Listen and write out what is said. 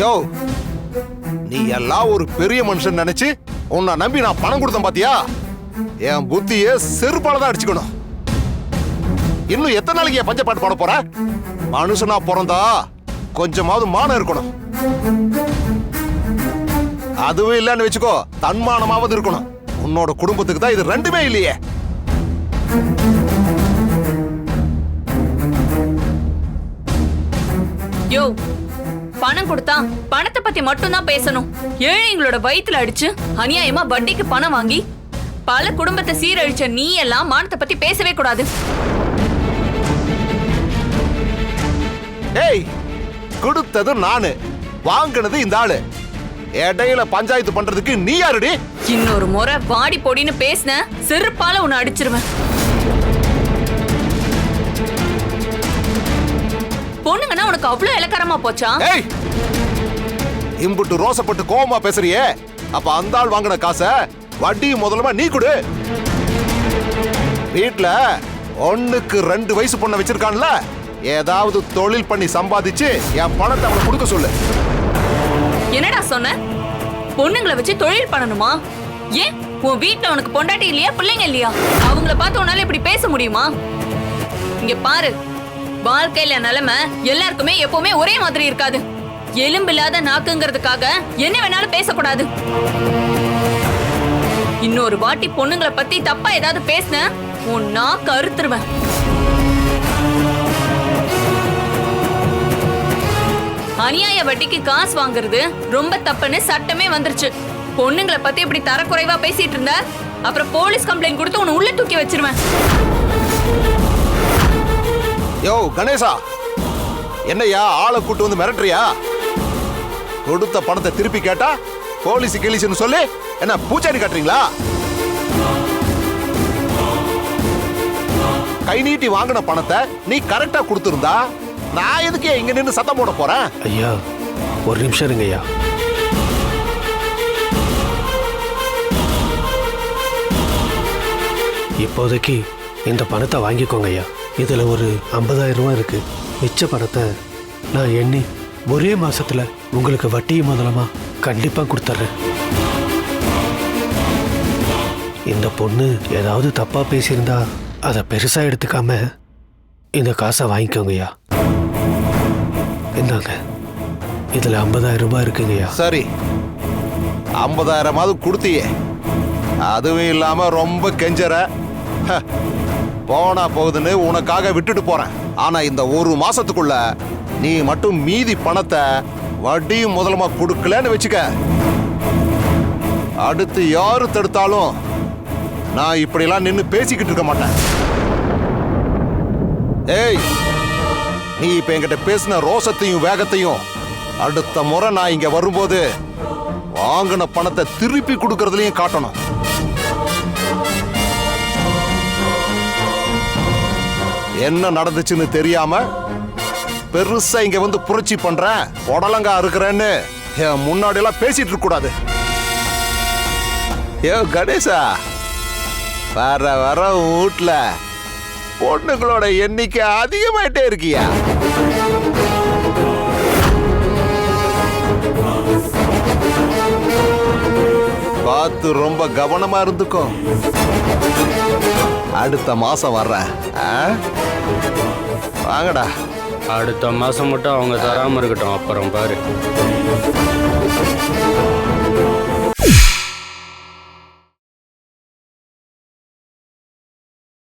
யோ நீ எல்லாம் ஒரு பெரிய மனுஷன் நினைச்சு உன்னை நம்பி நான் பணம் கொடுத்தேன் பாத்தியா? என் புத்திய செருப்பால தான் அடிச்சுக்கணும். இன்னும் எத்தனை நாளைக்கு என் பஞ்சப்பாட்டு பாட போற? மனுஷனா பிறந்தா கொஞ்சமாவது மானம் இருக்கணும். அதுவும் இல்லைன்னு வச்சுக்கோ தன்மானமாவது இருக்கணும். உன்னோட குடும்பத்துக்கு தான் இது ரெண்டுமே இல்லையே. யோ பணம் கொடுத்தா பணத்தை பத்தி மட்டும் தான் பேசணும். ஏழைங்களோட வயித்துல அடிச்சு அநியாயமா வட்டிக்கு பணம் வாங்கி பல குடும்பத்தை சீரழிச்ச நீ எல்லாம் மானத்தை பத்தி பேசவே கூடாது. ஏய் கொடுத்தது நானு வாங்கினது இந்த ஆளு. இடையில பஞ்சாயத்து பண்றதுக்கு நீ யாருடி? இன்னொரு முறை வாடி பொடின்னு பேசின செருப்பால உன்னை அடிச்சிருவேன். பொண்ணுங்கன்னா உனக்கு அவ்வளவு இலக்காரமா போச்சா? ஏய் இம்புட்டு ரோசப்பட்டு கோவமா பேசுறியே? அப்ப அந்த ஆள் வாங்கின காசை வட்டி முதலமா நீ கொடு. வீட்ல ஒண்ணுக்கு ரெண்டு வயசு பொண்ணை வச்சிருக்கான்ல ஏதாவது தொழில் பண்ணி சம்பாதிச்சு என் பணத்தை அவனை கொடுக்க சொல்லு. என்னடா சொன்ன? பொண்ணுங்களை வச்சு தொழில் பண்ணணுமா? ஏன்? உன் வீட்ல உனக்கு பொண்டாட்டி இல்லையா பிள்ளைங்க இல்லையா? அவங்கள பார்த்து உன்னால இப்படி பேச முடியுமா? இங்க பாரு வாழ்க்கையில நிலைமை எல்லாருக்குமே எப்பவுமே ஒரே மாதிரி இருக்காது. எலும்பில்லாத நாக்குங்கிறதுக்காக என்ன வேணாலும் பேசக்கூடாது. இன்னொரு வாட்டி பொண்ணுங்களை பத்தி தப்பா ஏதாவது பேசின உன் நாக்கு அறுத்துருவேன். அநியாய வட்டிக்கு காசு வாங்குறது ரொம்ப தப்புன்னு சட்டமே வந்துருச்சு. பொண்ணுங்களை பத்தி இப்படி தரக்குறைவா பேசிட்டு இருந்த அப்புறம் போலீஸ் கம்ப்ளைண்ட் கொடுத்து உன்னை உள்ள தூக்கி வச்சிருவேன். யோ கணேசா என்னய்யா ஆளை கூட்டு வந்து மிரட்டுறியா? கொடுத்த பணத்தை திருப்பி கேட்டா போலீஸ் கிளீஸ்னு சொல்லி என்ன பூச்சாடி காட்டுறீங்களா? கை நீட்டி வாங்கின பணத்தை நீ கரெக்டா கொடுத்துருந்தா நான் எதுக்கு இங்க நின்று சத்தம் போட போறேன்? ஐயா ஒரு நிமிஷம் இருங்க ஐயா. இப்போதைக்கு இந்த பணத்தை வாங்கிக்கோங்க ஐயா. இதில் ஒரு ஐம்பதாயிரம் ரூபா இருக்கு. மிச்ச பணத்தை நான் எண்ணி ஒரே மாசத்துல உங்களுக்கு வட்டியும் முதலமா கண்டிப்பா கொடுத்துட்றேன். இந்த பொண்ணு ஏதாவது தப்பா பேசியிருந்தா அதை பெருசா எடுத்துக்காம இந்த காசை வாங்கிக்கோங்கய்யா. இந்தாங்க. இதுல 50000 ரூபாய் இருக்குங்கய்யா. சரி. ஐம்பதாயிரமாவது கொடுத்தியே. அதுவும் இல்லாம ரொம்ப கெஞ்சற. போனா போகுதுன்னு உனக்காக விட்டுட்டு போறேன். ஆனா இந்த ஒரு மாசத்துக்குள்ள நீ மட்டும் மீதி பணத்தை வட்டியும் முதலமா கொடுக்கலன்னு வச்சுக்க. அடுத்து யாரு தடுத்தாலும் நான் இப்படிலாம் நின்று பேசிக்கிட்டு இருக்க மாட்டேன். ஏய் நீ இப்ப என்கிட்ட பேசின ரோசத்தையும் வேகத்தையும் அடுத்த முறை நான் இங்க வரும்போது வாங்கின பணத்தை திருப்பி கொடுக்கறதுலயும் காட்டணும். என்ன நடந்துச்சுன்னு தெரியாம பெருசா இங்க வந்து புரட்சி பண்றேன் உடலங்கா இருக்கிறேன்னு என் முன்னாடி எல்லாம் பேசிட்டு இருக்க கூடாது. ஏ கணேசா வர வர வீட்டுல பொண்ணுங்களோட எண்ணிக்கை அதிகமாயிட்டே இருக்கியா? பார்த்து ரொம்ப கவனமா இருந்துக்கும் அடுத்த மாசம் வர்றேன். வாங்கடா. அடுத்த மாசம் மட்டும் அவங்க தராம இருக்கட்டும் அப்புறம் பாரு.